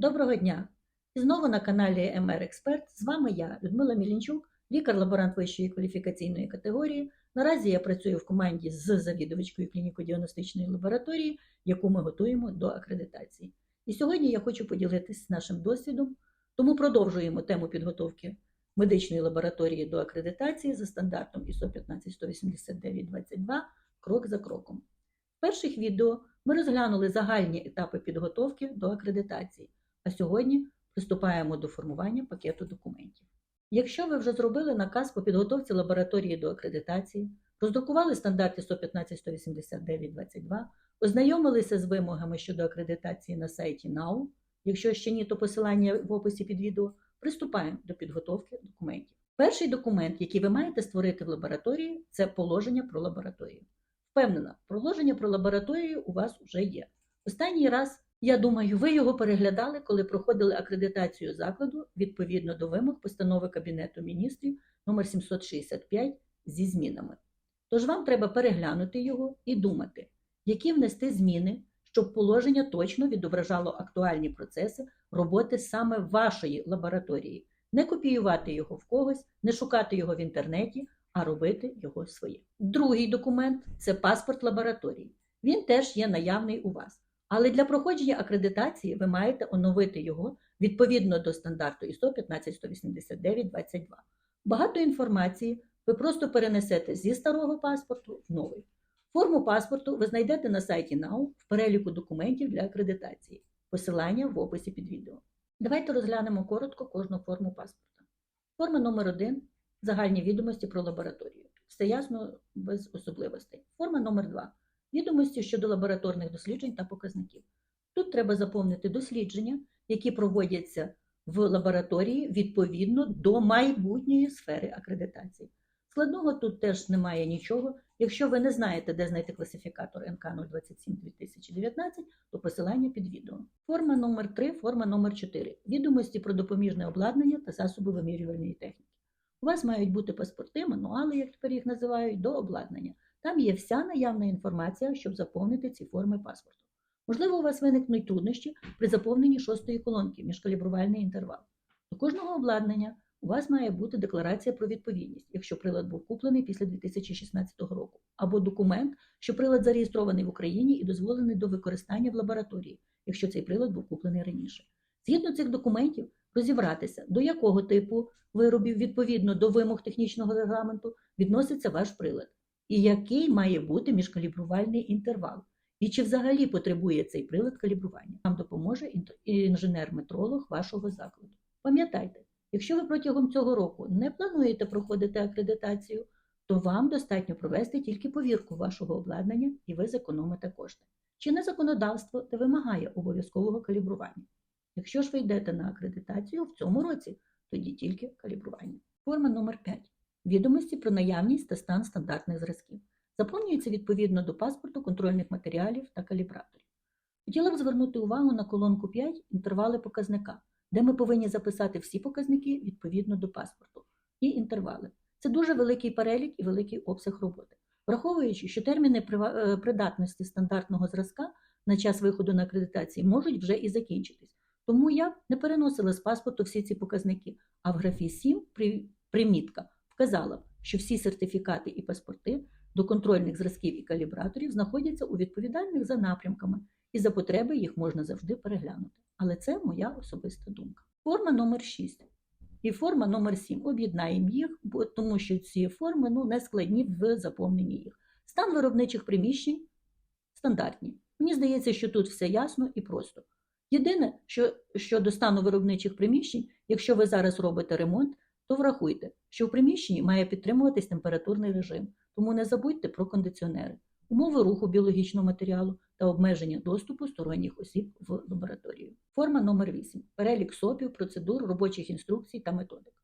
Доброго дня! І знову на каналі МР Експерт. З вами я, Людмила Мілінчук, лікар-лаборант вищої кваліфікаційної категорії. Наразі я працюю в команді з завідувачкою клініко-діагностичної лабораторії, яку ми готуємо до акредитації. І сьогодні я хочу поділитися нашим досвідом, тому продовжуємо тему підготовки медичної лабораторії до акредитації за стандартом ISO 15189-22 крок за кроком. В перших відео ми розглянули загальні етапи підготовки до акредитації, а сьогодні приступаємо до формування пакету документів. Якщо ви вже зробили наказ по підготовці лабораторії до акредитації, роздрукували стандарти 115-189-22, ознайомилися з вимогами щодо акредитації на сайті НАУ, якщо ще ні, то посилання в описі під відео, приступаємо до підготовки документів. Перший документ, який ви маєте створити в лабораторії, це положення про лабораторію. Впевнена, положення про лабораторію у вас вже є. Останній раз, я думаю, ви його переглядали, коли проходили акредитацію закладу відповідно до вимог постанови Кабінету міністрів номер 765 зі змінами. Тож вам треба переглянути його і думати, які внести зміни, щоб положення точно відображало актуальні процеси роботи саме вашої лабораторії, не копіювати його в когось, не шукати його в інтернеті, а робити його своє. Другий документ це паспорт лабораторії. Він теж є наявний у вас. Але для проходження акредитації ви маєте оновити його відповідно до стандарту ISO 15189-22. Багато інформації ви просто перенесете зі старого паспорту в новий. Форму паспорту ви знайдете на сайті НАУ в переліку документів для акредитації. Посилання в описі під відео. Давайте розглянемо коротко кожну форму паспорта. Форма номер 1 загальні відомості про лабораторію. Все ясно без особливостей. Форма номер 2 відомості щодо лабораторних досліджень та показників. Тут треба заповнити дослідження, які проводяться в лабораторії відповідно до майбутньої сфери акредитації. Складного тут теж немає нічого. Якщо ви не знаєте, де знайти класифікатор НК 027 2019, то посилання під відео. Форма номер 3 форма номер 4 відомості про допоміжне обладнання та засоби вимірювальної техніки. У вас мають бути паспорти, мануали, як тепер їх називають, до обладнання. Там є вся наявна інформація, щоб заповнити ці форми паспорту. Можливо, у вас виникнуть труднощі при заповненні шостої колонки міжкалібрувальний інтервал. До кожного обладнання у вас має бути декларація про відповідність, якщо прилад був куплений після 2016 року, або документ, що прилад зареєстрований в Україні і дозволений до використання в лабораторії, якщо цей прилад був куплений раніше. Згідно цих документів, розібратися, до якого типу виробів відповідно до вимог технічного регламенту відноситься ваш прилад, і який має бути міжкалібрувальний інтервал, і чи взагалі потребує цей прилад калібрування. Вам допоможе інженер-метролог вашого закладу. Пам'ятайте, якщо ви протягом цього року не плануєте проходити акредитацію, то вам достатньо провести тільки повірку вашого обладнання і ви зекономите кошти. Чинне законодавство не вимагає обов'язкового калібрування. Якщо ж ви йдете на акредитацію в цьому році, тоді тільки калібрування. Форма номер 5 відомості про наявність та стан стандартних зразків. Заповнюється відповідно до паспорту контрольних матеріалів та калібраторів. Хотіла б звернути увагу на колонку 5 інтервали показника, де ми повинні записати всі показники відповідно до паспорту і інтервали. Це дуже великий перелік і великий обсяг роботи. Враховуючи, що терміни придатності стандартного зразка на час виходу на акредитації можуть вже і закінчитись. Тому я не переносила з паспорту всі ці показники, а в графі 7 примітка вказала, що всі сертифікати і паспорти до контрольних зразків і калібраторів знаходяться у відповідальних за напрямками, і за потреби їх можна завжди переглянути. Але це моя особиста думка. Форма номер 6 і форма номер 7 Об'єднаємо їх, тому що ці форми ну, не складні в заповненні їх. Стан виробничих приміщень стандартні. Мені здається, що тут все ясно і просто. Єдине, що щодо стану виробничих приміщень, якщо ви зараз робите ремонт, то врахуйте, що в приміщенні має підтримуватись температурний режим, тому не забудьте про кондиціонери, умови руху біологічного матеріалу та обмеження доступу сторонніх осіб в лабораторію. Форма номер 8 перелік СОПів, процедур, робочих інструкцій та методик.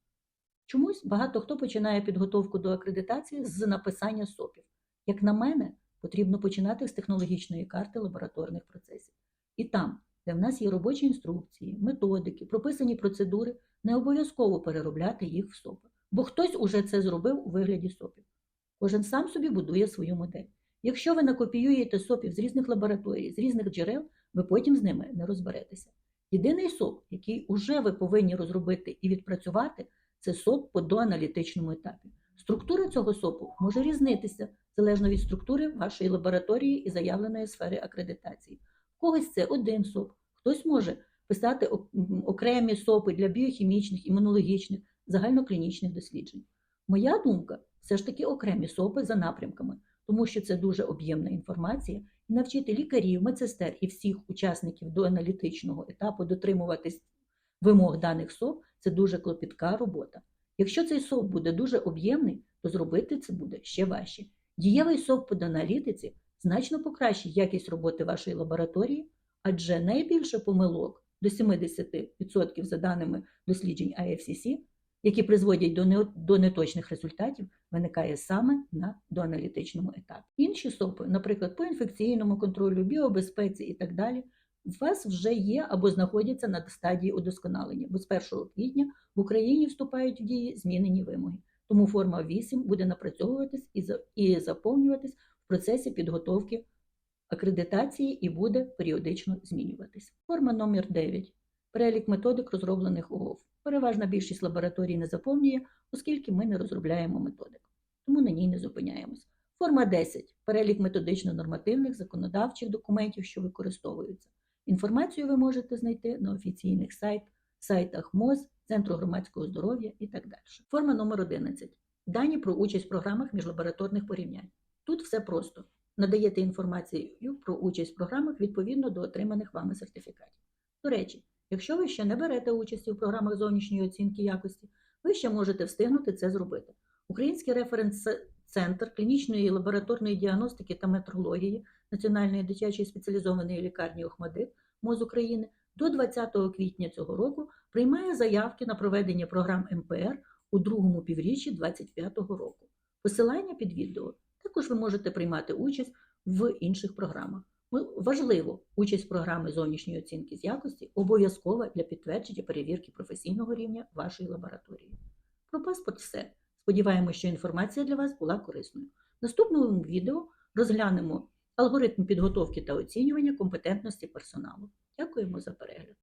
Чомусь багато хто починає підготовку до акредитації з написання СОПів. Як на мене, потрібно починати з технологічної карти лабораторних процесів. І там, де в нас є робочі інструкції, методики, прописані процедури, не обов'язково переробляти їх в СОПи, бо хтось уже це зробив у вигляді СОПів. Кожен сам собі будує свою модель. Якщо ви накопіюєте СОПів з різних лабораторій, з різних джерел, ви потім з ними не розберетеся. Єдиний СОП, який уже ви повинні розробити і відпрацювати, це СОП по доаналітичному етапі. Структура цього СОПу може різнитися залежно від структури вашої лабораторії і заявленої сфери акредитації. В когось це один СОП, хтось може писати окремі СОПи для біохімічних, імунологічних, загальноклінічних досліджень. Моя думка все ж таки окремі СОПи за напрямками, тому що це дуже об'ємна інформація, і навчити лікарів, медсестер і всіх учасників до аналітичного етапу дотримуватись вимог даних СОП це дуже клопітка робота. Якщо цей СОП буде дуже об'ємний, то зробити це буде ще важче. Дієвий СОП по доаналітиці значно покращить якість роботи вашої лабораторії, адже найбільше помилок до 70% за даними досліджень IFCC, які призводять до, не, до неточних результатів, виникає саме на доаналітичному етапі. Інші СОПи, наприклад, по інфекційному контролю, біобезпеці і так далі, у вас вже є або знаходяться на стадії удосконалення, бо з 1 квітня в Україні вступають в дії змінені вимоги. Тому форма 8 буде напрацьовуватись і заповнюватись в процесі підготовки акредитації і буде періодично змінюватись. Форма номер 9. Перелік методик, розроблених ОГОВ. Переважна більшість лабораторій не заповнює, оскільки ми не розробляємо методик. Тому на ній не зупиняємось. Форма 10. Перелік методично-нормативних законодавчих документів, що використовуються. Інформацію ви можете знайти на офіційних сайт, сайтах МОЗ, Центру громадського здоров'я і так далі. Форма номер 11. Дані про участь в програмах міжлабораторних порівнянь. Тут все просто. Надаєте інформацію про участь в програмах відповідно до отриманих вами сертифікатів. До речі, якщо ви ще не берете участі в програмах зовнішньої оцінки якості, ви ще можете встигнути це зробити. Український референс-центр клінічної лабораторної діагностики та метрології Національної дитячої спеціалізованої лікарні ОХМАДИТ МОЗ України до 20 квітня цього року приймає заявки на проведення програм МПР у другому півріччі 2025 року. Посилання під відео. Також ви можете приймати участь в інших програмах. Важливо, участь програми зовнішньої оцінки з якості обов'язкова для підтвердження перевірки професійного рівня вашої лабораторії. Про паспорт все. Сподіваємося, що інформація для вас була корисною. В наступному відео розглянемо алгоритм підготовки та оцінювання компетентності персоналу. Дякуємо за перегляд.